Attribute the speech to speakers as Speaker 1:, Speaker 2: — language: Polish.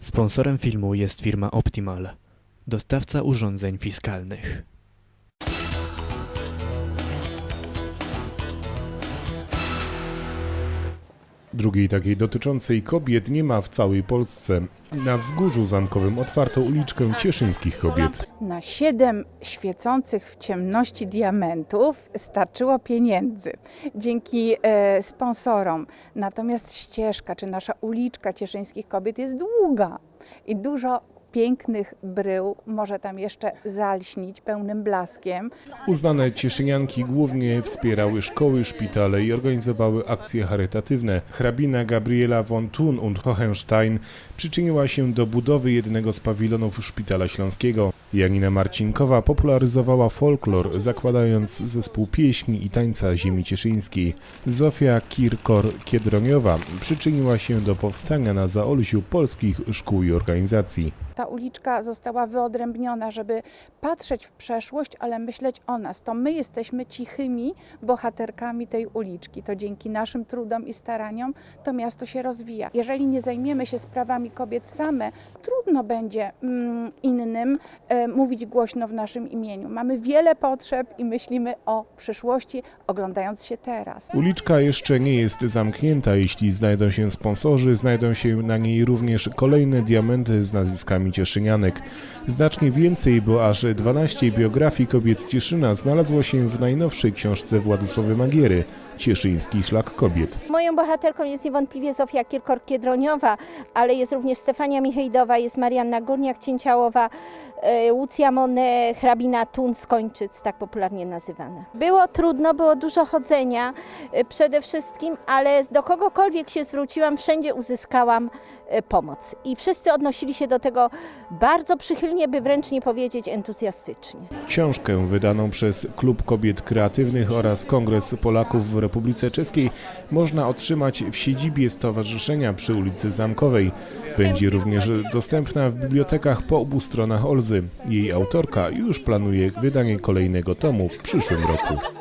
Speaker 1: Sponsorem filmu jest firma Optimal, dostawca urządzeń fiskalnych.
Speaker 2: Drugiej takiej dotyczącej kobiet nie ma w całej Polsce. Na wzgórzu zamkowym otwarto uliczkę cieszyńskich kobiet.
Speaker 3: Na siedem świecących w ciemności diamentów starczyło pieniędzy dzięki e, sponsorom. Natomiast ścieżka, czy nasza uliczka cieszyńskich kobiet jest długa i dużo pięknych brył może tam jeszcze zalśnić pełnym blaskiem.
Speaker 2: Uznane cieszynianki głównie wspierały szkoły, szpitale i organizowały akcje charytatywne. Hrabina Gabriela von Thun und Hohenstein przyczyniła się do budowy jednego z pawilonów Szpitala Śląskiego. Janina Marcinkowa popularyzowała folklor, zakładając zespół pieśni i tańca ziemi cieszyńskiej. Zofia Kirkor-Kiedroniowa przyczyniła się do powstania na Zaolziu polskich szkół i organizacji.
Speaker 3: Ta uliczka została wyodrębniona, żeby patrzeć w przeszłość, ale myśleć o nas. To my jesteśmy cichymi bohaterkami tej uliczki. To dzięki naszym trudom i staraniom to miasto się rozwija. Jeżeli nie zajmiemy się sprawami kobiet same, trudno będzie mm, innym e, mówić głośno w naszym imieniu. Mamy wiele potrzeb i myślimy o przyszłości, oglądając się teraz.
Speaker 2: Uliczka jeszcze nie jest zamknięta. Jeśli znajdą się sponsorzy, znajdą się na niej również kolejne diamenty z nazwiskami Cieszynianek. Znacznie więcej, bo aż 12 biografii kobiet Cieszyna znalazło się w najnowszej książce Władysławy Magiery Cieszyński Szlak Kobiet.
Speaker 4: Moją bohaterką jest niewątpliwie Zofia Kirkor-Kiedroniowa, ale jest również Stefania Michejdowa, jest Marianna Górniak-Cięciałowa, e, Łucja Monet, hrabina Tun z Kończyc, tak popularnie nazywana. Było trudno, było dużo chodzenia e, przede wszystkim, ale do kogokolwiek się zwróciłam, wszędzie uzyskałam e, pomoc. I wszyscy odnosili się do tego bardzo przychylnie, by wręcz nie powiedzieć entuzjastycznie.
Speaker 2: Książkę wydaną przez Klub Kobiet Kreatywnych oraz Kongres Polaków w Republice Czeskiej można otrzymać w siedzibie stowarzyszenia przy ulicy Zamkowej. Będzie również dostępna w bibliotekach po obu stronach Olzy. Jej autorka już planuje wydanie kolejnego tomu w przyszłym roku.